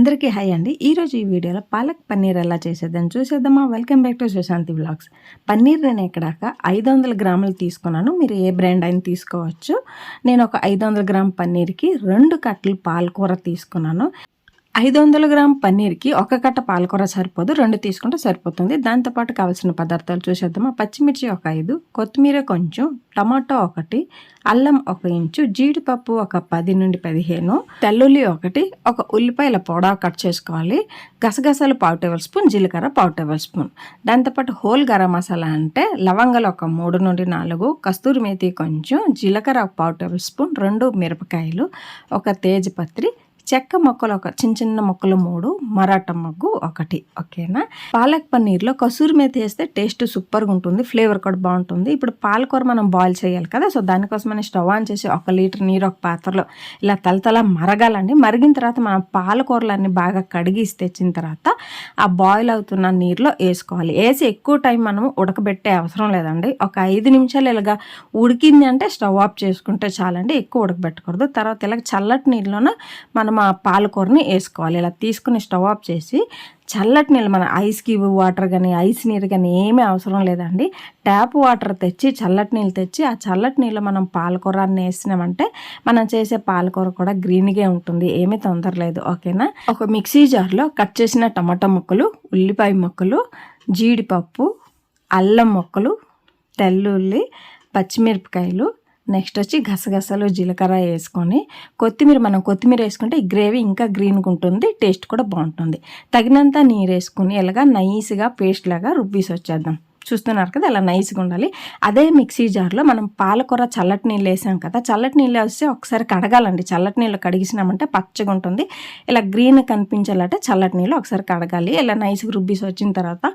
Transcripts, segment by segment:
అందరికీ హాయ్ అండి. ఈరోజు ఈ వీడియోలో పాలక్ పన్నీర్ ఎలా చేసేద్దాం చూసేద్దామా? Welcome back to Sushanthi vlogs paneer నేను ఎక్కడాక ఐదు వందల గ్రాములు తీసుకున్నాను. మీరు ఏ బ్రాండ్ అయినా తీసుకోవచ్చు. నేను ఒక ఐదు వందల గ్రామ్ పన్నీర్కి రెండు కట్టలు పాలకూర తీసుకున్నాను. ఐదు వందల గ్రామ్ పన్నీర్కి ఒక కట్ట పాలకూర సరిపోదు రెండు తీసుకుంటే సరిపోతుంది. దాంతోపాటు కావాల్సిన పదార్థాలు చూసేద్దామా? పచ్చిమిర్చి ఒక ఐదు కొత్తిమీర కొంచెం టమాటో ఒకటి అల్లం ఒక ఇంచు జీడిపప్పు ఒక పది నుండి పదిహేను తెల్లుల్లి ఒకటి ఒక ఉల్లిపాయల పొడా కట్ చేసుకోవాలి. గసగసాలు పావు టేబుల్ స్పూన్ జీలకర్ర పావు టేబుల్ స్పూన్. దాంతోపాటు హోల్ గరం మసాలా అంటే లవంగాలు ఒక మూడు నుండి నాలుగు కస్తూరి మేతి కొంచెం జీలకర్ర ఒక పావు టేబుల్ స్పూన్ రెండు మిరపకాయలు ఒక తేజపత్రి చెక్క మొక్కలు ఒక చిన్న చిన్న మొక్కలు మూడు మరాఠా మొగ్గు ఒకటి ఓకేనా? పాలక్ పన్నీర్లో కసూరి మీద వేస్తే టేస్ట్ సూపర్గా ఉంటుంది ఫ్లేవర్ కూడా బాగుంటుంది. ఇప్పుడు పాలకూర మనం బాయిల్ చేయాలి కదా సో దానికోసమని స్టవ్ ఆన్ చేసి ఒక లీటర్ నీరు ఒక పాత్రలో ఇలా తలతల మరగాలండి. మరిగిన తర్వాత మనం పాలకూరలన్నీ బాగా కడిగిసి తెచ్చిన తర్వాత ఆ బాయిల్ అవుతున్న నీరులో వేసుకోవాలి. వేసి ఎక్కువ టైం మనం ఉడకబెట్టే అవసరం లేదండి. ఒక ఐదు నిమిషాలు ఇలాగా ఉడికింది అంటే స్టవ్ ఆఫ్ చేసుకుంటే చాలండి ఎక్కువ ఉడకబెట్టకూడదు. తర్వాత ఇలాగ చల్లటి నీళ్ళలోన మనం ఆ పాలకూరని వేసుకోవాలి. ఇలా తీసుకుని స్టవ్ ఆఫ్ చేసి చల్లటి నీళ్ళు మన ఐస్ క్యూబ్ వాటర్ కానీ ఐస్ నీరు కానీ ఏమీ అవసరం లేదండి. ట్యాప్ వాటర్ తెచ్చి చల్లటి నీళ్ళు తెచ్చి ఆ చల్లటి నీళ్ళు మనం పాలకూరని వేసినామంటే మనం చేసే పాలకూర కూడా గ్రీన్గా ఉంటుంది. ఏమీ తొందర లేదు. ఓకేనా? ఒక మిక్సీ జార్లో కట్ చేసిన టమాటా ముక్కలు ఉల్లిపాయ ముక్కలు జీడిపప్పు అల్లం ముక్కలు తెల్లుల్లి పచ్చిమిరపకాయలు నెక్స్ట్ వచ్చి గసగసాలు జీలకర్ర వేసుకొని కొత్తిమీర మనం కొత్తిమీర వేసుకుంటే గ్రేవీ ఇంకా గ్రీన్గా ఉంటుంది టేస్ట్ కూడా బాగుంటుంది. తగినంత నీరు వేసుకుని ఇలాగ నైస్గా పేస్ట్ లాగా రుబ్బీసి వచ్చేద్దాం. చూస్తున్నారు కదా అలా నైస్గా ఉండాలి. అదే మిక్సీ జార్లో మనం పాలకూర చల్లటి నీళ్ళు వేసాం కదా చల్లటి నీళ్ళు వేస్తే ఒకసారి కడగాలండి. చల్లటి నీళ్ళు కడిగిసినామంటే పచ్చగా ఉంటుంది. ఇలా గ్రీన్ కనిపించాలంటే చల్లటి నీళ్ళు ఒకసారి కడగాలి. ఇలా నైస్గా రుబ్బీసి వచ్చిన తర్వాత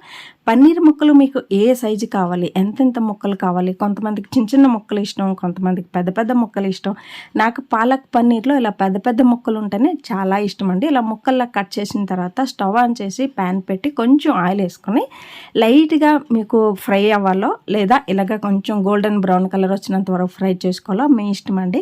పన్నీర్ ముక్కలు మీకు ఏ సైజు కావాలి ఎంతెంత ముక్కలు కావాలి కొంతమందికి చిన్న చిన్న ముక్కలు ఇష్టం కొంతమందికి పెద్ద పెద్ద ముక్కలు ఇష్టం. నాకు పాలక్ పన్నీర్లో ఇలా పెద్ద పెద్ద ముక్కలు ఉంటేనే చాలా ఇష్టం అండి. ఇలా ముక్కల్లా కట్ చేసిన తర్వాత స్టవ్ ఆన్ చేసి ప్యాన్ పెట్టి కొంచెం ఆయిల్ వేసుకొని లైట్గా మీకు ఫ్రై అవ్వాలో లేదా ఇలాగ కొంచెం గోల్డెన్ బ్రౌన్ కలర్ వచ్చినంత వరకు ఫ్రై చేసుకోవాలో మీ ఇష్టం అండి.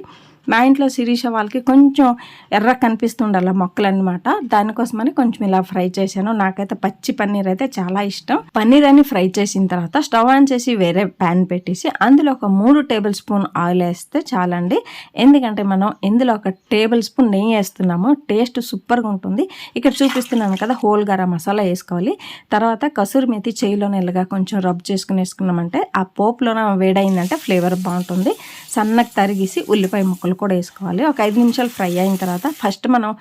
మా ఇంట్లో శిరీష వాళ్ళకి కొంచెం ఎర్ర కనిపిస్తుండాల మొక్కలు అనమాట దానికోసమని కొంచెం ఇలా ఫ్రై చేశాను. నాకైతే పచ్చి పన్నీర్ అయితే చాలా ఇష్టం. పన్నీర్ అని ఫ్రై చేసిన తర్వాత స్టవ్ ఆన్ చేసి వేరే ప్యాన్ పెట్టేసి అందులో ఒక మూడు టేబుల్ స్పూన్ ఆయిల్ వేస్తే చాలండి. ఎందుకంటే మనం ఇందులో ఒక టేబుల్ స్పూన్ నెయ్యి వేస్తున్నాము. టేస్ట్ సూపర్గా ఉంటుంది. ఇక్కడ చూపిస్తున్నాను కదా హోల్ గరం మసాలా వేసుకోవాలి. తర్వాత కసూరి మెతి చేయిలో నెలగా కొంచెం రబ్ చేసుకుని వేసుకున్నామంటే ఆ పోపులో వేడైందంటే ఫ్లేవర్ బాగుంటుంది. సన్నకు తరిగేసి ఉల్లిపాయ ముక్కలు ఆయిల్ కూడా వేసుకోవాలి. ఒక ఐదు నిమిషాలు ఫ్రై అయిన తర్వాత ఫస్ట్ మనం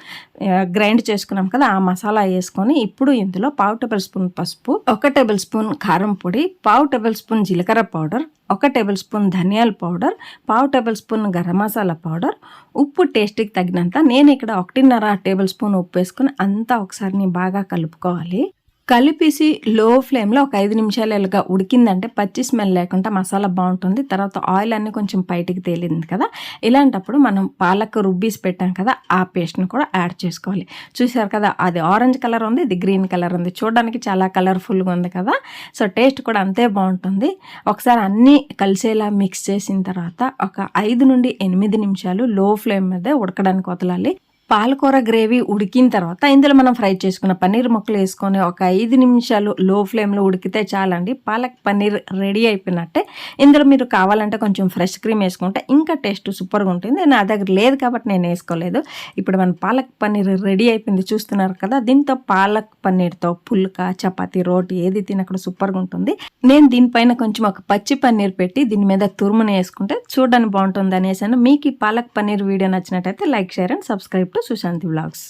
గ్రైండ్ చేసుకున్నాం కదా ఆ మసాలా వేసుకొని ఇప్పుడు ఇందులో పావు టేబుల్ స్పూన్ పసుపు ఒక టేబుల్ స్పూన్ కారం పొడి పావు టేబుల్ స్పూన్ జీలకర్ర పౌడర్ ఒక టేబుల్ స్పూన్ ధనియాల పౌడర్ పావు tablespoon garam masala powder. ఉప్పు టేస్ట్కి తగినంత నేను ఇక్కడ ఒకటిన్నర టేబుల్ స్పూన్ ఉప్పు వేసుకొని అంతా ఒకసారి బాగా కలుపుకోవాలి. కలిపేసి లో ఫ్లేమ్లో ఒక ఐదు నిమిషాలు ఇలాగా ఉడికిందంటే పచ్చి స్మెల్ లేకుండా మసాలా బాగుంటుంది. తర్వాత ఆయిల్ అన్నీ కొంచెం బయటికి తేలింది కదా. ఇలాంటప్పుడు మనం పాలక్ రుబ్బీసి పెట్టాం కదా ఆ పేస్ట్ని కూడా యాడ్ చేసుకోవాలి. చూసారు కదా అది ఆరెంజ్ కలర్ ఉంది ఇది గ్రీన్ కలర్ ఉంది. చూడడానికి చాలా కలర్ఫుల్గా ఉంది కదా. సో టేస్ట్ కూడా అంతే బాగుంటుంది. ఒకసారి అన్నీ కలిసేలా మిక్స్ చేసిన తర్వాత ఒక ఐదు నుండి ఎనిమిది నిమిషాలు లో ఫ్లేమ్ మీద ఉడకడానికి వదలాలి. పాలకూర గ్రేవీ ఉడికిన తర్వాత ఇందులో మనం ఫ్రై చేసుకున్న పన్నీర్ ముక్కలు వేసుకొని ఒక ఐదు నిమిషాలు లో ఫ్లేమ్లో ఉడికితే చాలండి. పాలక్ పన్నీర్ రెడీ అయిపోయినట్టే. ఇందులో మీరు కావాలంటే కొంచెం ఫ్రెష్ క్రీమ్ వేసుకుంటే ఇంకా టేస్ట్ సూపర్గా ఉంటుంది. నా దగ్గర లేదు కాబట్టి నేను వేసుకోలేదు. ఇప్పుడు మన పాలక్ పన్నీర్ రెడీ అయిపోయింది. చూస్తున్నారు కదా దీంతో పాలక్ పన్నీర్తో పుల్కా చపాతి రోటీ ఏది తినక్కడ సూపర్గా ఉంటుంది. నేను దీనిపైన కొంచెం ఒక పచ్చి పన్నీర్ పెట్టి దీని మీద తురుముని వేసుకుంటే చూడడానికి బాగుంటుంది అనేసాను మీకు ఈ పాలక్ పన్నీర్ వీడియో నచ్చినట్టయితే like share and subscribe to Sushanthi vlogs